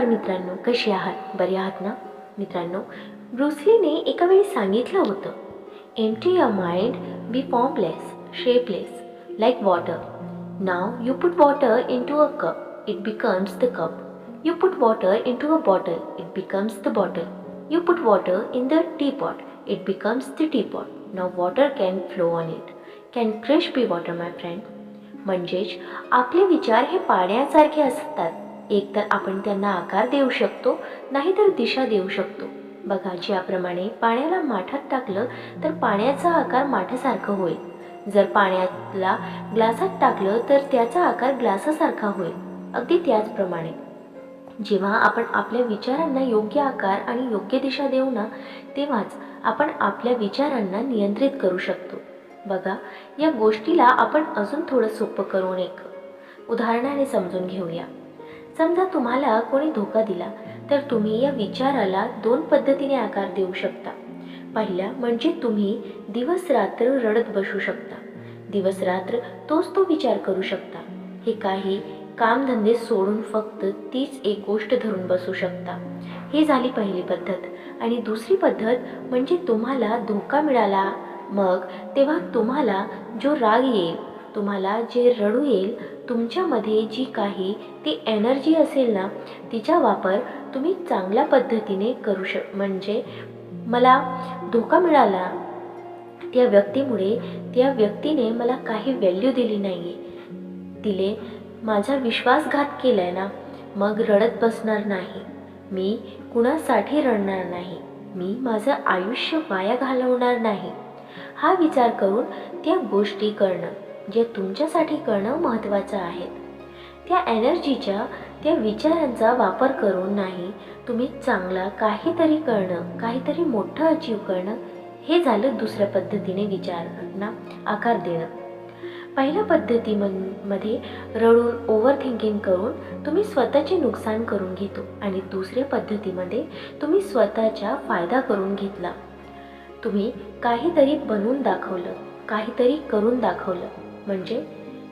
नमस्कार मित्रांनो कसे आहात? बरे आहात ना? मित्रांनो ब्रुसलीने एका वेळी सांगितलं होतं empty your mind be formless shapeless like water now you put water in a cup it becomes the cup you put water in a bottle it becomes the bottle you put water in the teapot it becomes the teapot now water can flow on it can fresh be water my friend म्हणजेच आपले विचार हे पाण्यासारखे असतात. एकतर आपण त्यांना आकार देऊ शकतो नाहीतर दिशा देऊ शकतो. बघा ज्याप्रमाणे पाण्याला माठात टाकलं तर पाण्याचा आकार माठासारखं होईल. जर पाण्याला ग्लासात टाकलं तर त्याचा आकार ग्लासासारखा होईल. अगदी त्याचप्रमाणे. जेव्हा आपण आपल्या विचारांना योग्य आकार आणि योग्य दिशा देऊ ना तेव्हाच आपण आपल्या विचारांना नियंत्रित करू शकतो. बघा या गोष्टीला आपण अजून थोडं सोपं करून एक उदाहरणाने समजून घेऊया. समजा तुम्हाला कोणी धोका दिला तर तुम्ही या विचाराला दोन पद्धतीने आकार देऊ शकता. पहिल्या म्हणजे तुम्ही दिवस रात्र रडत बसू शकता. दिवस रात्र तोच तो विचार करू शकता. हे काही कामधंदे सोडून फक्त तीच एक गोष्ट धरून बसू शकता. ही झाली पहिली पद्धत. आणि दुसरी पद्धत म्हणजे तुम्हाला धोका मिळाला मग तेव्हा तुम्हाला जो राग येईल तुम्हाला जे रडू येईल तुमच्यामध्ये जी काही ती एनर्जी असेल ना तिचा वापर तुम्ही चांगल्या पद्धतीने करू शक म्हणजे मला धोका मिळाला त्या व्यक्तीमुळे त्या व्यक्तीने मला काही व्हॅल्यू दिली नाही आहे तिले माझा विश्वासघात केला आहे ना मग रडत बसणार नाही. मी कुणासाठी रडणार नाही? मी माझं आयुष्य वाया घालवणार नाही. हा विचार करून त्या गोष्टी करणं. जे तुमच्यासाठी करणं महत्त्वाचं आहे. त्या एनर्जीच्या त्या विचारांचा वापर करून नाही तुम्ही चांगला काहीतरी करणं काहीतरी मोठं अचीव करणं हे झालं दुसऱ्या पद्धतीने विचारांना आकार देणं. पहिल्या पद्धतीमध्ये रडून ओव्हर थिंकिंग करून तुम्ही स्वतःचे नुकसान करून घेतो आणि दुसऱ्या पद्धतीमध्ये तुम्ही स्वतःचा फायदा करून घेतला. तुम्ही काहीतरी बनवून दाखवलं काहीतरी करून दाखवलं. म्हणजे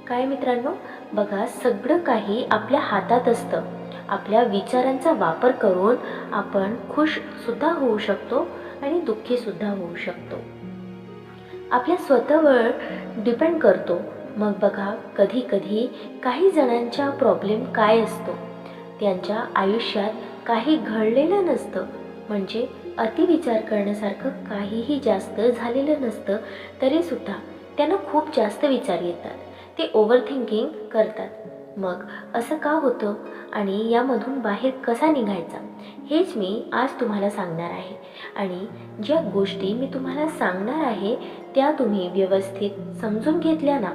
काय मित्रांनो? बघा सगळं काही आपल्या हातात असतं. आपल्या विचारांचा वापर करून आपण खुशसुद्धा होऊ शकतो आणि दुःखीसुद्धा होऊ शकतो. आपल्या स्वतःवर डिपेंड करतो. मग बघा कधी कधी काही जणांचा प्रॉब्लेम काय असतो? त्यांच्या आयुष्यात काही घडलेलं नसतं. म्हणजे अतिविचार करण्यासारखं काहीही जास्त झालेलं नसतं तरीसुद्धा त्यांना खूप जास्त विचार येतात. ते ओव्हर थिंकिंग करतात. मग असं का होतं? आणि यामधून बाहेर कसा निघायचा? हेच मी आज तुम्हाला सांगणार आहे. आणि ज्या गोष्टी मी तुम्हाला सांगणार आहे त्या तुम्ही व्यवस्थित समजून घेतल्या ना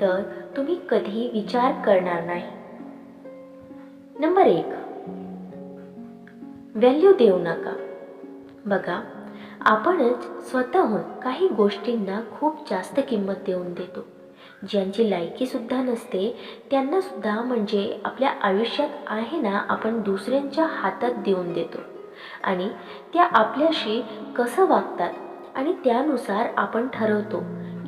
तर तुम्ही कधी विचार करणार नाही. नंबर एक. व्हॅल्यू देऊ नका. बघा आपणच स्वतःहून काही गोष्टींना खूप जास्त किंमत देऊन देतो. ज्यांची लायकीसुद्धा नसते त्यांनासुद्धा म्हणजे आपल्या आयुष्यात आहे ना आपण दुसऱ्यांच्या हातात देऊन देतो. आणि त्या आपल्याशी कसं वागतात आणि त्यानुसार आपण ठरवतो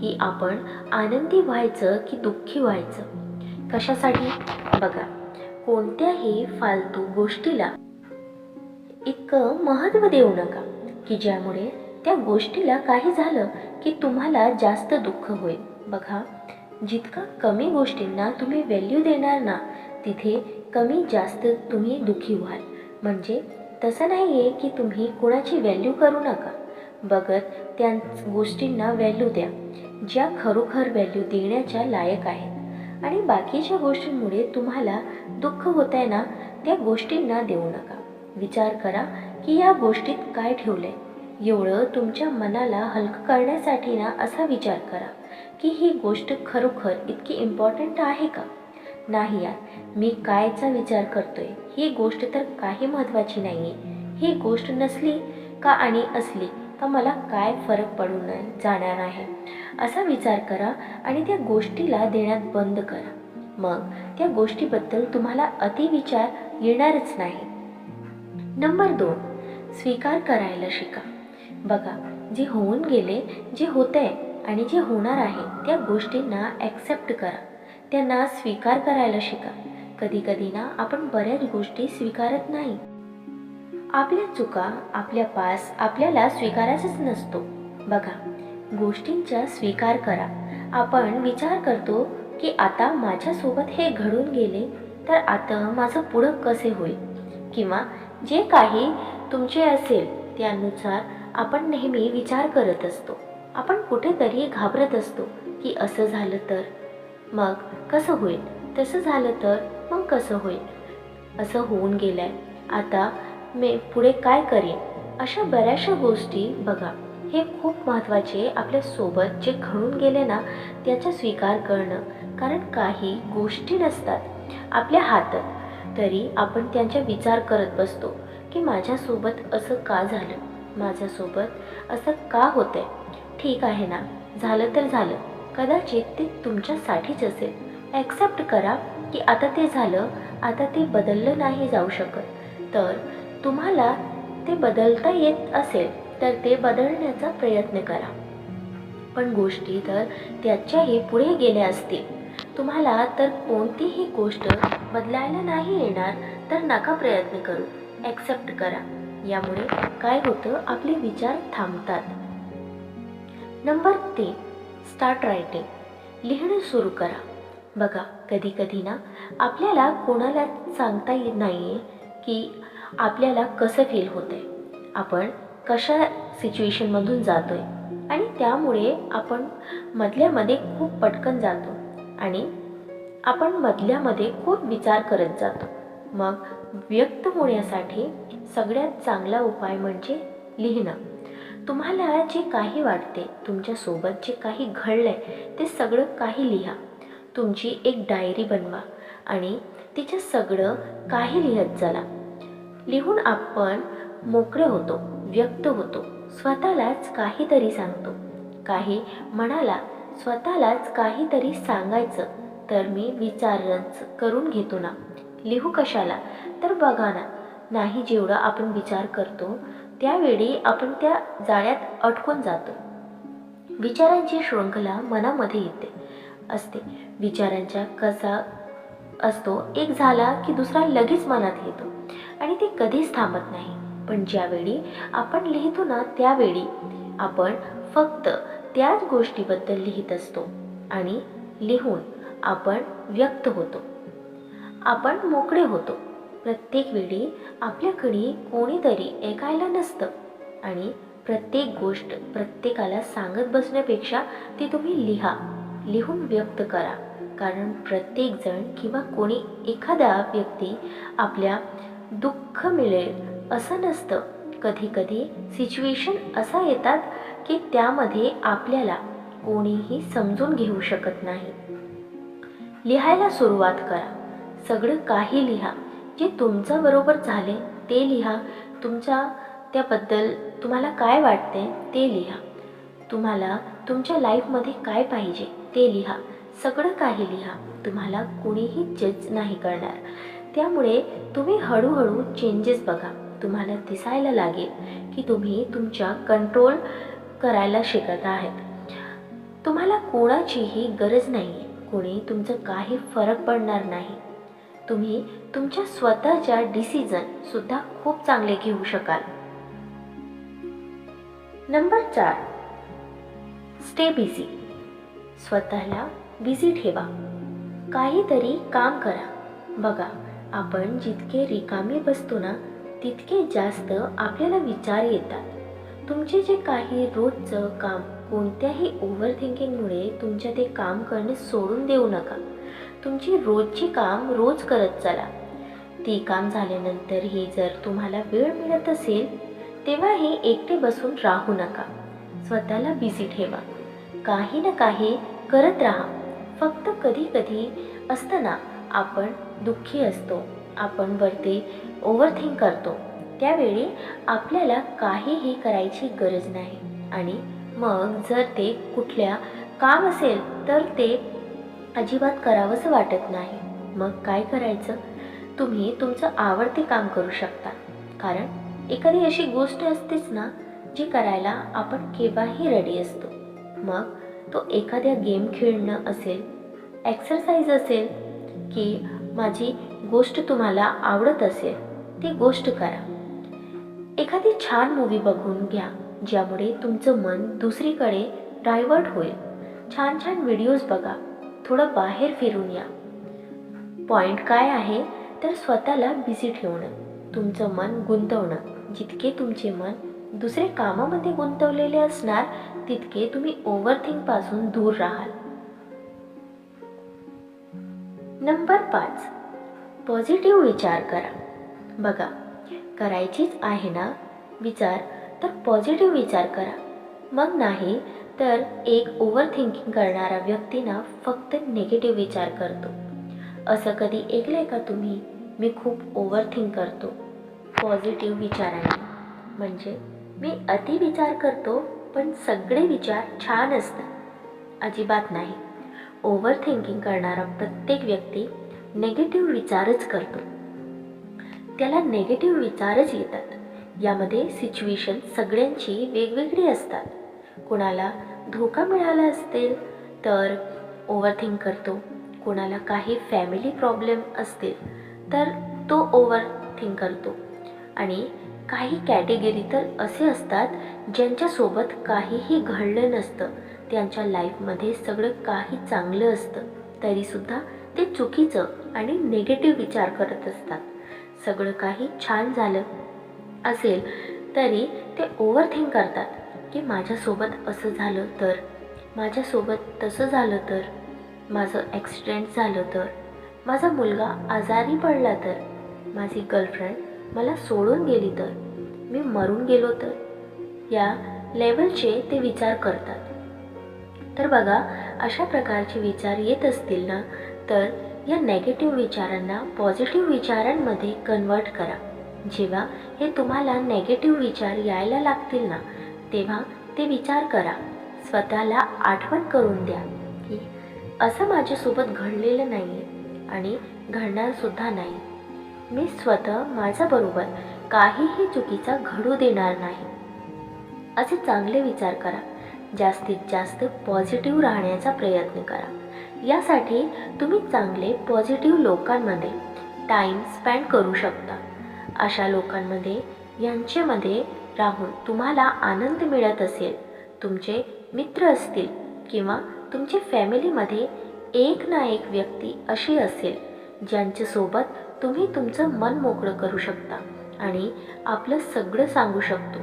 की आपण आनंदी व्हायचं की दुःखी व्हायचं. कशासाठी? बघा कोणत्याही फालतू गोष्टीला इतकं महत्त्व देऊ नका. की ज्यामुळे त्या गोष्टीला काही झालं की तुम्हाला जास्त दुःख होईल. बघा जितका कमी गोष्टींना तुम्ही व्हॅल्यू देणार ना तिथे कमी जास्त तुम्ही दुःखी व्हाल. म्हणजे तसं नाही आहे की तुम्ही कोणाची व्हॅल्यू करू नका. बघत त्या गोष्टींना व्हॅल्यू द्या ज्या खरोखर व्हॅल्यू देण्याच्या लायक आहेत. आणि बाकीच्या गोष्टींमुळे तुम्हाला दुःख होत आहे ना त्या गोष्टींना देऊ नका. विचार करा की या गोष्टीत काय ठेवलं आहे एवढं तुमच्या मनाला हलकं करण्यासाठी ना असा विचार करा की ही गोष्ट खरोखर इतकी इम्पॉर्टंट आहे का? नाही यार मी कायचा विचार करतोय? ही गोष्ट तर काही महत्त्वाची नाही आहे ही गोष्ट नसली का आणि असली का मला काय फरक पडून जाणार आहे? असा विचार करा आणि त्या गोष्टीला देण्यात बंद करा. मग त्या गोष्टीबद्दल तुम्हाला अतिविचार येणारच नाही. नंबर दोन. स्वीकार करायला शिका. बघा जे होऊन गेले जे होतं आहे आणि जे होणार आहे त्या गोष्टींना ॲक्सेप्ट करा. त्यांना स्वीकार करायला शिका. कधीकधी ना आपण बऱ्याच गोष्टी स्वीकारत नाही. आपल्या चुका आपल्या पास आपल्याला स्वीकारायचाच नसतो. बघा गोष्टींचा स्वीकार करा. आपण विचार करतो की आता माझ्यासोबत हे घडून गेले तर आता माझं पुढं कसे होईल? किंवा जे काही तुमचे असेल त्यानुसार आपण नेहमी विचार करत असतो. आपण कुठेतरी घाबरत असतो की असं झालं तर. मग कसं होईल? तसं झालं तर मग कसं होईल? असं होऊन गेलं आहे आता मी पुढे काय करेन? अशा बऱ्याचशा गोष्टी बघा. हे खूप महत्त्वाचे आपल्यासोबत जे घडून गेले ना त्याचा स्वीकार करणं. कारण काही गोष्टी नसतात आपल्या हातात. तरी आपण त्यांचा विचार करत बसतो. की माझ्यासोबत असं का झालं? माझ्यासोबत असं का होतंय? ठीक आहे ना? झालं तर झालं. कदाचित ते तुमच्यासाठीच असेल. ॲक्सेप्ट करा की आता ते झालं आता ते बदललं नाही जाऊ शकत. तर तुम्हाला ते बदलता येत असेल तर ते बदलण्याचा प्रयत्न करा. पण गोष्टी तर त्याच्याही पुढे गेल्या असतील. तुम्हाला तर कोणतीही गोष्ट बदलायला नाही येणार तर नका प्रयत्न करू. ॲक्सेप्ट करा. यामुळे काय होतं? आपले विचार थांबतात. नंबर तीन स्टार्ट रायटिंग लिहिणं सुरू करा. बघा कधी कधी ना आपल्याला कोणाला सांगता येत नाही आहे की आपल्याला कसं फील होत आहे आपण कशा सिच्युएशनमधून जातो आहे आणि त्यामुळे आपण मधल्यामध्ये खूप पटकन जातो. आणि आपण मधल्यामध्ये खूप विचार करत जातो. मग व्यक्त होण्यासाठी सगळ्यात चांगला उपाय म्हणजे लिहिणं. तुम्हाला जे काही वाटते तुमच्यासोबत जे काही घडलं आहे ते सगळं काही लिहा. तुमची एक डायरी बनवा आणि तिच्या सगळं काही लिहत चला. लिहून आपण मोकळे होतो व्यक्त होतो स्वतःलाच काहीतरी सांगतो. काही मनाला स्वतःलाच काहीतरी सांगायचं तर मी विचारच करून घेतो ना. लिहू कशाला? तर बघा ना नाही जेवढं आपण विचार करतो त्यावेळी आपण त्या जाळ्यात अटकून जातो. विचारांची शृंखला मनामध्ये येते असते. विचारांच्या कसा असतो एक झाला की दुसरा लगेच मनात येतो. आणि ते कधीच थांबत नाही. पण ज्यावेळी आपण लिहितो ना त्यावेळी आपण फक्त त्याच गोष्टीबद्दल लिहित असतो. आणि लिहून आपण व्यक्त होतो. आपण मोकळे होतो. प्रत्येक वेळी आपल्याकडे कोणीतरी ऐकायला नसतं. आणि प्रत्येक गोष्ट प्रत्येकाला सांगत बसण्यापेक्षा ती तुम्ही लिहा. लिहून व्यक्त करा. कारण प्रत्येकजण किंवा कोणी एखादा व्यक्ती आपल्या दुःख मिळेल असं नसतं. कधी कधी सिच्युएशन असा येतात की त्यामध्ये आपल्याला कोणीही समजून घेऊ शकत नाही. लिहायला सुरुवात करा. सगळं काही लिहा. जे तुमचं बरोबर झाले ते लिहा. तुमच्या त्याबद्दल तुम्हाला काय वाटते ते लिहा. तुम्हाला तुमच्या लाईफमध्ये काय पाहिजे ते लिहा. सगळं काही लिहा. तुम्हाला कुणीही जज नाही करणार. त्यामुळे तुम्ही हळूहळू चेंजेस बघा. तुम्हाला दिसायला लागेल की तुम्ही तुमच्या कंट्रोल करायला शिकत आहेत. तुम्हाला कोणाचीही गरज नाही आहे कोणी तुमचं काही फरक पडणार नाही. तुम्ही तुमच्या स्वतःच्या डिसिजनसुद्धा खूप चांगले घेऊ शकाल. नंबर चार. स्टे बिझी स्वतःला बिझी ठेवा. काहीतरी काम करा. बघा आपण जितके रिकामे बसतो ना तितके जास्त आपल्याला विचार येतात. तुमचे जे काही रोजचं काम कोणत्याही ओव्हर थिंकिंगमुळे तुमच्या ते काम करणे सोडून देऊ नका. तुमची रोजची काम रोज करत चला. ती काम झाल्यानंतरही जर तुम्हाला वेळ मिळत असेल तेव्हाही एकटे बसून राहू नका. स्वतःला बिझी ठेवा. काही ना काही करत राहा. फक्त कधी कधी असताना आपण दुःखी असतो. आपण वरती ओव्हरथिंक करतो. त्यावेळी आपल्याला काहीही करायची गरज नाही. आणि मग जर ते कुठल्या काम असेल तर ते अजिबात करावंसं वाटत नाही. मग काय करायचं? तुम्ही तुमचं आवडते काम करू शकता. कारण एखादी अशी गोष्ट असतेच ना जी करायला आपण केव्हाही रेडी असतो. मग तो एखाद्या गेम खेळणं असेल एक्सरसाइज असेल की माझी गोष्ट तुम्हाला आवडत असेल ती गोष्ट करा. एखादी छान मूवी बघून घ्या ज्यामुळे तुमचं मन दुसरीकडे डायव्हर्ट होईल. छान छान व्हिडिओज बघा. थोडं बाहेर फिरून या. पॉईंट काय आहे? तर स्वतःला बिझी ठेवणं. तुमचं मन गुंतवणं. जितके तुमचे मन दुसरे कामामध्ये गुंतवलेले असणार तितके तुम्ही ओव्हर दूर राहाल. नंबर पाच. पॉझिटिव्ह विचार करा. बघा करायचीच आहे ना? विचार तर पॉझिटिव्ह विचार करा. मग नाही तर एक ओव्हर थिंकिंग करणारा व्यक्ती ना फक्त निगेटिव्ह विचार करतो. असं कधी ऐकलंय का तुम्ही? मी खूप ओव्हर थिंक करतो पॉझिटिव्ह विचारांनी म्हणजे मी अति विचार करतो पण सगळे विचार छान असतात. अजिबात नाही. ओव्हर थिंकिंग करणारा प्रत्येक व्यक्ती नेगेटिव्ह विचारच करतो. त्याला नेगेटिव्ह विचारच येतात. यामध्ये सिच्युएशन सगळ्यांची वेगवेगळी असतात. कोणाला धोका मिळाला असेल तर ओव्हरथिंक करतो. कोणाला काही फॅमिली प्रॉब्लेम असतील तर तो ओव्हर थिंक करतो. आणि काही कॅटेगरी तर असे असतात ज्यांच्यासोबत काहीही घडलं नसतं. त्यांच्या लाईफमध्ये सगळं काही चांगलं असतं. तरीसुद्धा ते चुकीचं आणि नेगेटिव्ह विचार करत असतात. सगळं काही छान झालं असेल तरी ते ओव्हरथिंक करतात. की माझ्यासोबत असं झालं तर? माझ्यासोबत तसं झालं तर? माझं ॲक्सिडेंट झालं तर? माझा मुलगा आजारी पडला तर? माझी गर्लफ्रेंड मला सोडून गेली तर? मी मरून गेलो तर? या लेवलचे ते विचार करतात. तर बघा अशा प्रकारचे विचार येत असतील ना तर या नेगेटिव्ह विचारांना पॉझिटिव्ह विचारांमध्ये कन्वर्ट करा. जेव्हा हे तुम्हाला नेगेटिव्ह विचार यायला लागतील ना तेव्हा ते विचार करा. स्वतःला आठवण करून द्या की असं माझ्यासोबत घडलेलं नाही आणि घडणारसुद्धा नाही. मी स्वतः माझ्याबरोबर काहीही चुकीचा घडू देणार नाही. असे चांगले विचार करा. जास्तीत जास्त पॉझिटिव्ह राहण्याचा प्रयत्न करा. यासाठी तुम्ही चांगले पॉझिटिव्ह लोकांमध्ये टाईम स्पेंड करू शकता. अशा लोकांमध्ये यांच्यामध्ये राहून तुम्हाला आनंद मिळत असेल. तुमचे मित्र असतील किंवा तुमच्या फॅमिलीमध्ये एक ना एक व्यक्ती अशी असेल ज्यांच्यासोबत तुम्ही तुमचं मन मोकळं करू शकता आणि आपलं सगळं सांगू शकतो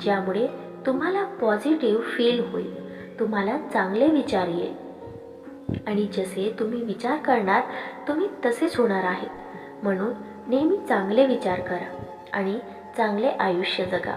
ज्यामुळे तुम्हाला पॉझिटिव्ह फील होईल तुम्हाला चांगले विचार येईल. आणि जसे तुम्ही विचार करणार तुम्ही तसेच होणार आहेत. म्हणून नेहमी चांगले विचार करा आणि चांगले आयुष्य जगा.